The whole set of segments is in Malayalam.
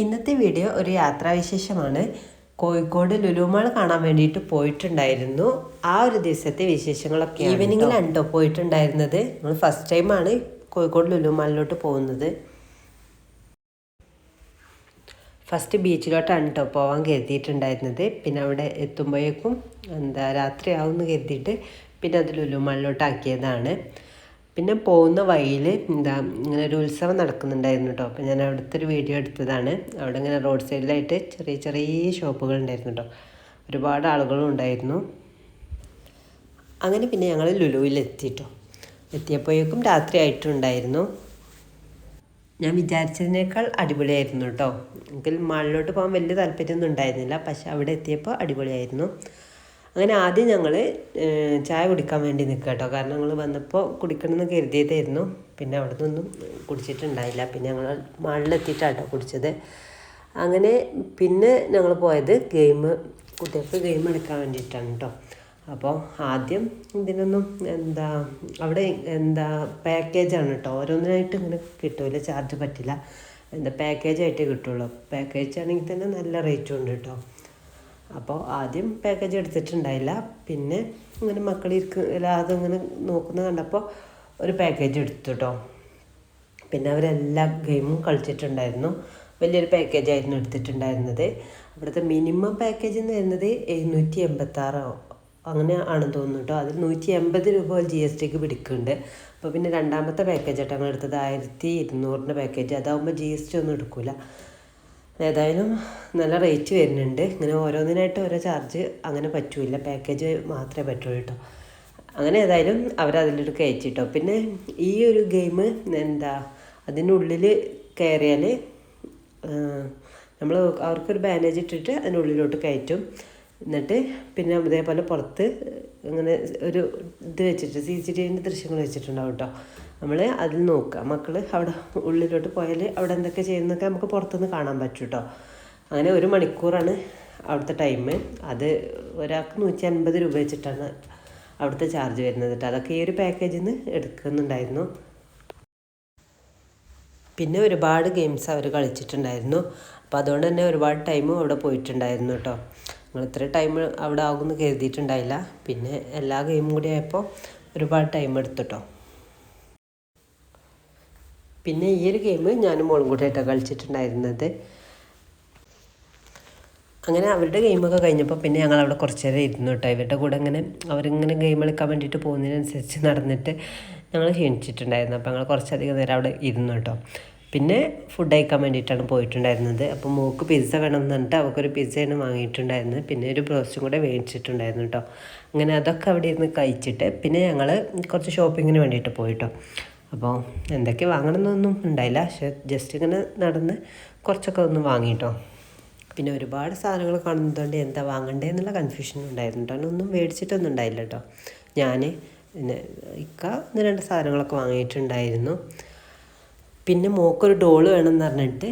ഇന്നത്തെ വീഡിയോ ഒരു യാത്രാവിശേഷമാണ്. കോഴിക്കോട് ലുലുമാൾ കാണാൻ വേണ്ടിയിട്ട് പോയിട്ടുണ്ടായിരുന്നു. ആ ഒരു ദിവസത്തെ വിശേഷങ്ങളൊക്കെ ഈവനിങ്ങിലാണ് കേട്ടോ പോയിട്ടുണ്ടായിരുന്നത്. നമ്മൾ ഫസ്റ്റ് ടൈമാണ് കോഴിക്കോട് ലുലുമാളിലോട്ട് പോകുന്നത്. ഫസ്റ്റ് ബീച്ചിലോട്ടാണ് കേട്ടോ പോകാൻ കരുതിയിട്ടുണ്ടായിരുന്നത്. പിന്നെ അവിടെ എത്തുമ്പോഴേക്കും എന്താ രാത്രിയാവും എന്ന് കരുതിയിട്ട് പിന്നെ അത് ലുലുമാളിലോട്ട് ആക്കിയതാണ് പിന്നെ പോകുന്ന വഴിയിൽ എന്താ ഇങ്ങനെ ഒരു ഉത്സവം നടക്കുന്നുണ്ടായിരുന്നു കേട്ടോ അപ്പോൾ ഞാൻ അവിടുത്തെ ഒരു വീഡിയോ എടുത്തതാണ്. അവിടെ ഇങ്ങനെ റോഡ് സൈഡിലായിട്ട് ചെറിയ ചെറിയ ഷോപ്പുകൾ ഉണ്ടായിരുന്നു കേട്ടോ ഒരുപാട് ആളുകളും ഉണ്ടായിരുന്നു. അങ്ങനെ പിന്നെ ഞങ്ങൾ ലുലുവിൽ എത്തിയിട്ടോ എത്തിയപ്പോഴേക്കും രാത്രി ആയിട്ടുണ്ടായിരുന്നു. ഞാൻ വിചാരിച്ചതിനേക്കാൾ അടിപൊളിയായിരുന്നു കേട്ടോ എനിക്ക് മാളിലോട്ട് പോകാൻ വലിയ താല്പര്യമൊന്നും ഉണ്ടായിരുന്നില്ല. പക്ഷെ അവിടെ എത്തിയപ്പോൾ അടിപൊളിയായിരുന്നു. അങ്ങനെ ആദ്യം ഞങ്ങൾ ചായ കുടിക്കാൻ വേണ്ടി നിൽക്കുക കേട്ടോ. കാരണം ഞങ്ങൾ വന്നപ്പോൾ കുടിക്കണമെന്ന് കരുതിയതായിരുന്നു. പിന്നെ അവിടെ നിന്നൊന്നും കുടിച്ചിട്ടുണ്ടായില്ല. പിന്നെ ഞങ്ങൾ മാളിലെത്തിയിട്ടാണ് കേട്ടോ കുടിച്ചത്. അങ്ങനെ പിന്നെ ഞങ്ങൾ പോയത് ഗെയിം കുട്ടികൾക്ക് ഗെയിം എടുക്കാൻ വേണ്ടിയിട്ടാണ് കേട്ടോ. അപ്പോൾ ആദ്യം ഇതിനൊന്നും എന്താ അവിടെ എന്താ പാക്കേജാണ് കേട്ടോ. ഓരോന്നിനായിട്ട് ഇങ്ങനെ കിട്ടില്ല ചാർജ് പറ്റില്ല. എന്താ പാക്കേജായിട്ടേ കിട്ടുള്ളൂ. പാക്കേജ് ആണെങ്കിൽ തന്നെ നല്ല റേറ്റും ഉണ്ട് കേട്ടോ. അപ്പോൾ ആദ്യം പാക്കേജ് എടുത്തിട്ടുണ്ടായില്ല. പിന്നെ ഇങ്ങനെ മക്കളിരിക്കും അതിങ്ങനെ നോക്കുന്ന കണ്ടപ്പോൾ ഒരു പാക്കേജ് എടുത്തു കേട്ടോ പിന്നെ അവരെല്ലാ ഗെയിമും കളിച്ചിട്ടുണ്ടായിരുന്നു. വലിയൊരു പാക്കേജ് ആയിരുന്നു എടുത്തിട്ടുണ്ടായിരുന്നത്. അവിടുത്തെ മിനിമം പാക്കേജ് എന്ന് വരുന്നത് എഴുന്നൂറ്റി എൺപത്താറോ അങ്ങനെ ആണെന്ന് തോന്നുന്നു കേട്ടോ. അതിൽ നൂറ്റി എൺപത് രൂപ ജി എസ് ടിക്ക് പിടിക്കുന്നുണ്ട്. അപ്പോൾ പിന്നെ രണ്ടാമത്തെ പാക്കേജ് ആയിട്ട് ഞങ്ങൾ എടുത്തത് ആയിരത്തി ഇരുന്നൂറിന്റെ പാക്കേജ് അതാകുമ്പോൾ ജി എസ് ടി ഒന്നും എടുക്കില്ല ഏതായാലും നല്ല റേറ്റ് വരുന്നുണ്ട്. ഇങ്ങനെ ഓരോന്നിനായിട്ട് ഓരോ ചാർജ് അങ്ങനെ പറ്റൂല പാക്കേജ് മാത്രമേ പറ്റുള്ളൂ കേട്ടോ അങ്ങനെ ഏതായാലും അവരതിലോട്ട് കയറ്റിട്ടോ പിന്നെ ഈ ഒരു ഗെയിം എന്താ അതിനുള്ളിൽ കയറിയാൽ നമ്മൾ അവർക്കൊരു ബാനേജ് ഇട്ടിട്ട് അതിനുള്ളിലോട്ട് കയറ്റും. എന്നിട്ട് പിന്നെ അതേപോലെ പുറത്ത് ഇങ്ങനെ ഒരു ഇത് വെച്ചിട്ട് സി സി ടി വിന്റെ ദൃശ്യങ്ങൾ വെച്ചിട്ടുണ്ടാവും കേട്ടോ നമ്മൾ അതിൽ നോക്കുക. മക്കൾ അവിടെ ഉള്ളിലോട്ട് പോയാൽ അവിടെ എന്തൊക്കെ ചെയ്യുന്നൊക്കെ നമുക്ക് പുറത്തുനിന്ന് കാണാൻ പറ്റും കേട്ടോ അങ്ങനെ ഒരു മണിക്കൂറാണ് അവിടുത്തെ ടൈം അത് ഒരാൾക്ക് നൂറ്റി അൻപത് രൂപ വെച്ചിട്ടാണ് അവിടുത്തെ ചാർജ് വരുന്നത് കേട്ടോ അതൊക്കെ ഈ ഒരു പാക്കേജിൽ നിന്ന് എടുക്കുന്നുണ്ടായിരുന്നു. പിന്നെ ഒരുപാട് ഗെയിംസ് അവർ കളിച്ചിട്ടുണ്ടായിരുന്നു. അപ്പോൾ അതുകൊണ്ട് തന്നെ ഒരുപാട് ടൈമും അവിടെ പോയിട്ടുണ്ടായിരുന്നു കേട്ടോ നിങ്ങൾ ഇത്ര ടൈം അവിടെ ആകുമെന്ന് കരുതിയിട്ടുണ്ടായില്ല. പിന്നെ എല്ലാ ഗെയിമും കൂടി ആയപ്പോൾ ഒരുപാട് ടൈം എടുത്തുട്ടോ. പിന്നെ ഈ ഒരു ഗെയിം ഞാനും മോളും കൂടിയായിട്ടാണ് കളിച്ചിട്ടുണ്ടായിരുന്നത്. അങ്ങനെ അവരുടെ ഗെയിമൊക്കെ കഴിഞ്ഞപ്പോൾ പിന്നെ ഞങ്ങൾ അവിടെ കുറച്ച് നേരം ഇരുന്നു കേട്ടോ. ഇവരുടെ കൂടെ ഇങ്ങനെ അവരിങ്ങനെ ഗെയിം കളിക്കാൻ വേണ്ടിയിട്ട് പോകുന്നതിനനുസരിച്ച് നടന്നിട്ട് ഞങ്ങൾ ക്ഷീണിച്ചിട്ടുണ്ടായിരുന്നു. അപ്പോൾ ഞങ്ങൾ കുറച്ചധികം നേരം അവിടെ ഇരുന്നു കേട്ടോ. പിന്നെ ഫുഡ് കഴിക്കാൻ വേണ്ടിയിട്ടാണ് പോയിട്ടുണ്ടായിരുന്നത്. അപ്പോൾ മോൾക്ക് പിസ്സ വേണം എന്ന് പറഞ്ഞിട്ട് അവൾക്കൊരു പിസ്സയാണ് വാങ്ങിയിട്ടുണ്ടായിരുന്നത് പിന്നെ ഒരു ബ്രോസ്റ്റും കൂടെ മേടിച്ചിട്ടുണ്ടായിരുന്നു കേട്ടോ അങ്ങനെ അതൊക്കെ അവിടെ ഇരുന്ന് കഴിച്ചിട്ട് പിന്നെ ഞങ്ങൾ കുറച്ച് ഷോപ്പിങ്ങിന് വേണ്ടിയിട്ട് പോയിട്ടോ. അപ്പോൾ എന്തൊക്കെ വാങ്ങണമെന്നൊന്നും ഉണ്ടായില്ല. പക്ഷെ ജസ്റ്റ് ഇങ്ങനെ നടന്ന് കുറച്ചൊക്കെ ഒന്ന് വാങ്ങിയിട്ടോ പിന്നെ ഒരുപാട് സാധനങ്ങൾ കാണുന്നതുകൊണ്ട് എന്താ വാങ്ങണ്ടേ എന്നുള്ള കൺഫ്യൂഷൻ ഉണ്ടായിരുന്നു കേട്ടോ ഒന്നും മേടിച്ചിട്ടൊന്നും ഉണ്ടായില്ല കേട്ടോ ഞാൻ പിന്നെ ഇക്ക ഒന്ന് രണ്ട് സാധനങ്ങളൊക്കെ വാങ്ങിയിട്ടുണ്ടായിരുന്നു. പിന്നെ മോക്കൊരു ഡോൾ എന്ന് പറഞ്ഞിട്ട്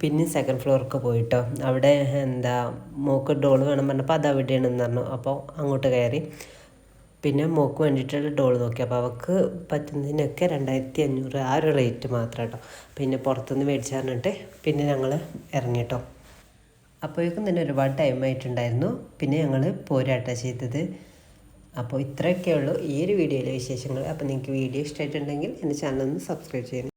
പിന്നെ സെക്കൻഡ് ഫ്ലോർക്ക് പോയിട്ടോ. അവിടെ എന്താ മോക്കൊരു ഡോൾ വേണം പറഞ്ഞപ്പോൾ അത് അവിടെയാണെന്ന് പറഞ്ഞു. അപ്പോൾ അങ്ങോട്ട് കയറി. പിന്നെ മോക്ക് വേണ്ടിയിട്ടുള്ള ഡോൾ നോക്കി. അപ്പോൾ അവൾക്ക് പറ്റുന്നതിനൊക്കെ രണ്ടായിരത്തി അഞ്ഞൂറ് ആ ഒരു റേറ്റ് മാത്രം കേട്ടോ പിന്നെ പുറത്തുനിന്ന് മേടിച്ചു പറഞ്ഞിട്ട് പിന്നെ ഞങ്ങൾ ഇറങ്ങിട്ടോ. അപ്പോഴേക്കും തന്നെ ഒരുപാട് ടൈം ആയിട്ടുണ്ടായിരുന്നു. പിന്നെ ഞങ്ങൾ പോരാട്ട ചെയ്തത്. അപ്പോൾ ഇത്രയൊക്കെ ഉള്ളൂ ഈ ഒരു വീഡിയോയിലെ വിശേഷങ്ങൾ. അപ്പോൾ നിങ്ങൾക്ക് വീഡിയോ ഇഷ്ടമായിട്ടുണ്ടെങ്കിൽ എന്റെ ചാനൽ ഒന്ന് സബ്സ്ക്രൈബ് ചെയ്യണം.